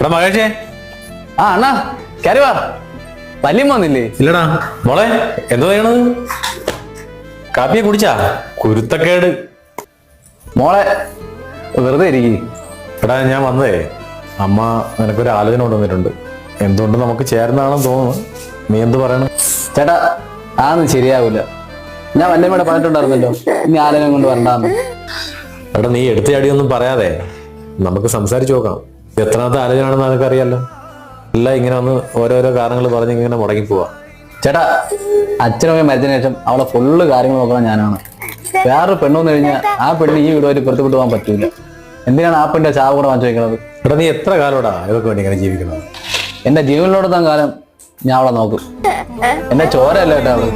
എടാ മകേഷേ ആ അണ്ണാ കയറി വാ. വല്യം വന്നില്ലേ? ഇല്ലടാ. മോളെ എന്തോ ചെയ്യണത്? കാപ്പിയെ കുടിച്ചാ? കുരുത്തക്കേട്. മോളെ വെറുതെ ഇരിക്കി. എടാ ഞാൻ വന്നേ. അമ്മ നിനക്കൊരു ആലോചന കൊണ്ടുവന്നിട്ടുണ്ട്. എന്തുകൊണ്ട് നമുക്ക് ചേർന്നാണെന്ന് തോന്നുന്നു. നീ എന്ത് പറയണം? ചേട്ടാ ആന്ന് ശരിയാവില്ല ഞാൻ വല്ല പറഞ്ഞിട്ടുണ്ടായിരുന്നല്ലോ ഇനി ആലോചന കൊണ്ട് വരണ്ടാന്ന്. എടാ നീ എടുത്ത ചാടിയൊന്നും പറയാതെ നമുക്ക് സംസാരിച്ചു നോക്കാം. എത്രാമത്തെ ആലോചനയാണെന്ന് നിനക്കറിയാലോ എല്ലാം ഇങ്ങനെ ഒന്ന് ഓരോരോ കാരണങ്ങൾ പറഞ്ഞ് ഇങ്ങനെ മുടങ്ങി പോവാ ചേട്ടാ അച്ഛനമ്മയും മരിച്ചതിന് ശേഷം അവളെ ഫുള്ള് കാര്യങ്ങൾ നോക്കണം ഞാനാണ്. വേറൊരു പെണ്ണെന്ന് കഴിഞ്ഞാൽ ആ പെണ്ണ് ഈ വീടുമായിട്ട് പുറത്തുവിട്ട് പോകാൻ പറ്റൂല. എന്തിനാണ് ആ പെണ്ണിന്റെ ചാവ് കൂടെ വാങ്ങിച്ചു വയ്ക്കുന്നത് എടാ നീ എത്ര കാലോടാ ഇവർക്ക് വേണ്ടി ഇങ്ങനെ ജീവിക്കണം എന്റെ ജീവനിലോടത്താൻ കാലം ഞാൻ അവളെ നോക്കും. എന്റെ ചോരയല്ല കേട്ടോ അവൾ.